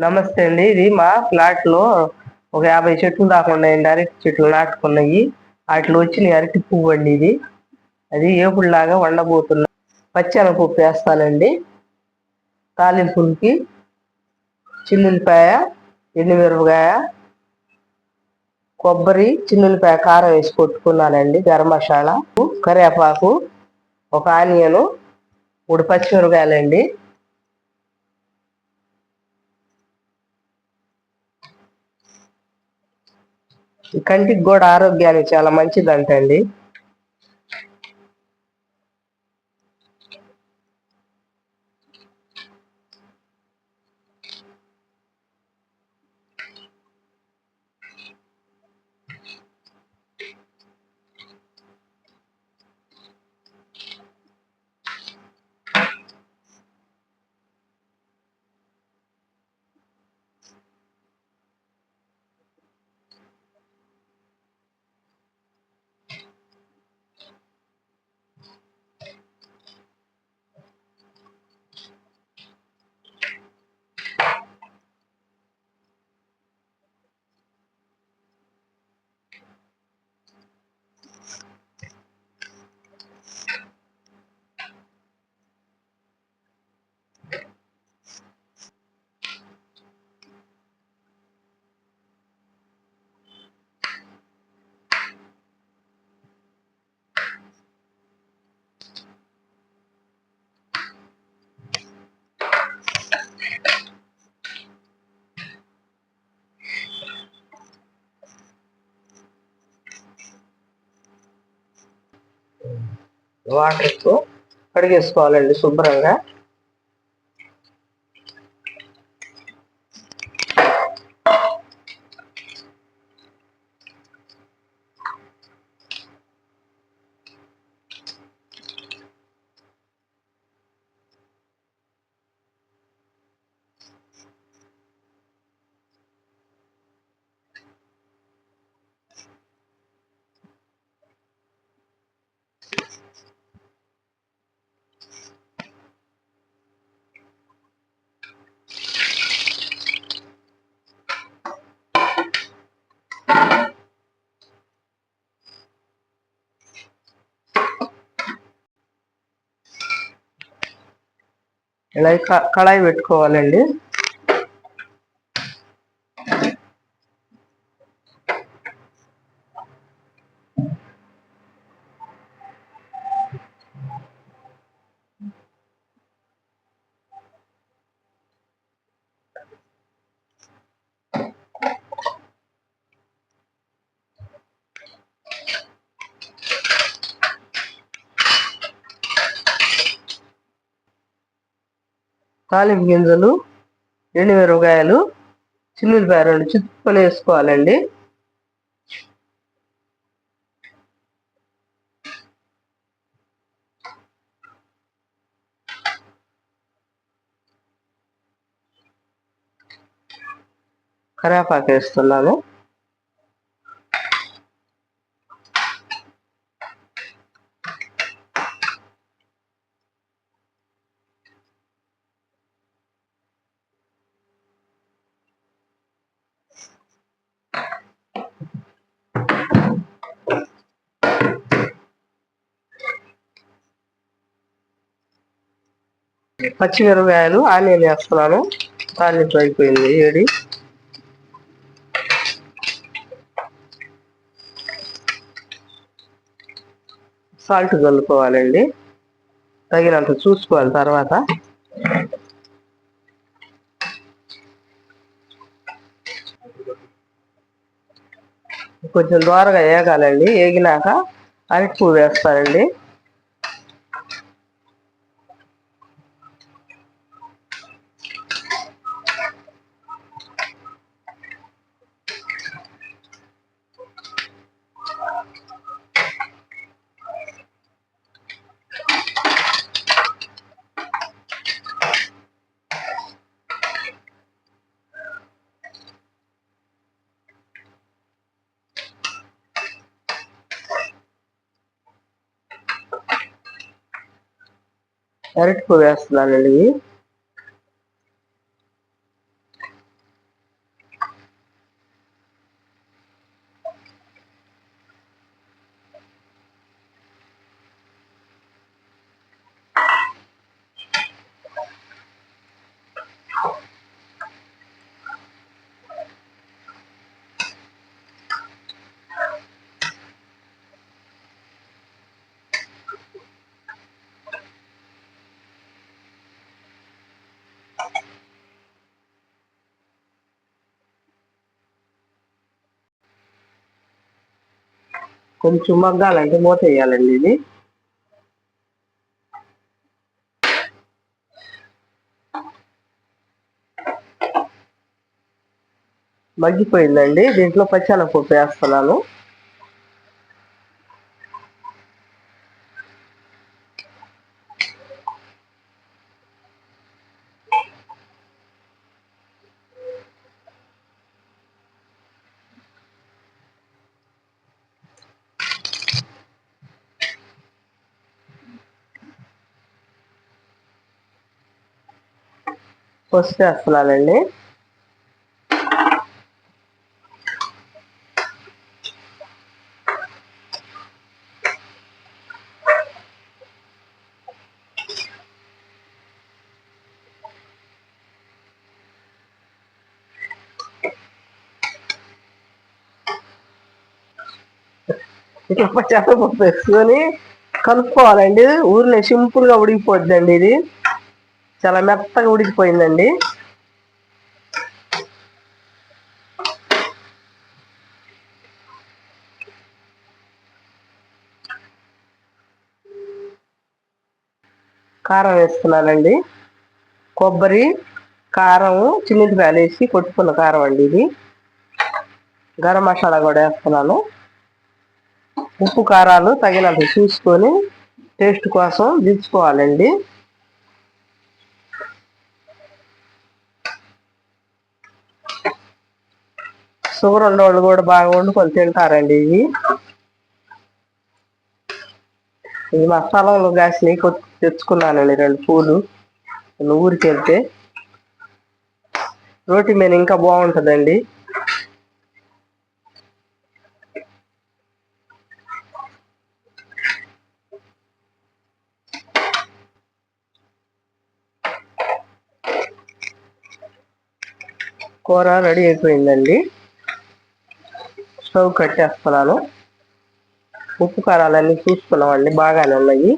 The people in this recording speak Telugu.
నమస్తే అండి. ఇది మా ఫ్లాట్లో ఒక యాభై చెట్లు దాకా ఉన్నాయండి అరటి చెట్లు నాటుకున్నాయి. వాటిలో వచ్చిన అరటి పువ్వు అండి ఇది. అది ఏపుడులాగా వండబోతున్నా. పప్పు వేస్తానండి. తాలింపులకి చిన్నులపాయ ఎండుమిరపకాయ కొబ్బరి చిన్నులపాయ కారం వేసి కొట్టుకున్నానండి. గరం మసాలా కరివేపాకు ఒక ఆనియను మూడు పచ్చిమిరపకాయలండి. కంటికి కూడా ఆరోగ్యానికి చాలా మంచిదంటండి. వాటర్తో కడిగేసుకోవాలండి శుభ్రంగా. ఇలా కళాయి పెట్టుకోవాలండి. తాలింపు గింజలు ఎండుమిరపకాయలు చిన్నులపాయ రెండు చిత్తుకొని వేసుకోవాలండి. కరేపాకు వేస్తున్నాను. పచ్చిమిరపకాయలు ఆనియన్ వేస్తున్నాను. తాలింపు అయిపోయింది ఏడి సాల్ట్ కలుపుకోవాలండి తగినంత చూసుకోవాలి తర్వాత. కొంచెం దోరగా వేగాలండి వేగినాక అరటి పువ్వు వేస్తారండి అరటిపు వేస్తున్నానండి కొంచెం మగ్గాలంటే మూత వేయాలండి ఇది. మగ్గిపోయిందండి. దీంట్లో పచ్చెనపప్పు వేస్తున్నాను. పసుపు వేస్తున్నానండి ఇట్లా పచ్చెనపప్పు వేసుకొని కలుపుకోవాలండి. ఊరిలో సింపుల్గా ఉడికిపోద్దండి ఇది. చాలా మెత్తగా ఉడికిపోయిందండి. కారం వేస్తున్నానండి కొబ్బరి కారం చిన్నిటిపాయలు వేసి కొట్టుకున్న కారం అండి ఇది. గరం మసాలా కూడా వేస్తున్నాను. ఉప్పు కారాలు తగినంత చూసుకొని టేస్ట్ కోసం దించుకోవాలండి. షుగర్ ఉన్నవాళ్ళు కూడా బాగా వండుకొని తింటారండి ఇవి. ఇది మా స్థలంలో కాసినవి తెచ్చుకున్నానండి రెండు పూలు. ఊరికి వెళ్తే రోటి మీద ఇంకా బాగుంటుందండి. కూర రెడీ అయిపోయిందండి. స్టవ్ కట్టేస్తున్నాను ఉప్పు కారాలన్నీ చూసుకున్నామండి బాగానే ఉన్నాయి.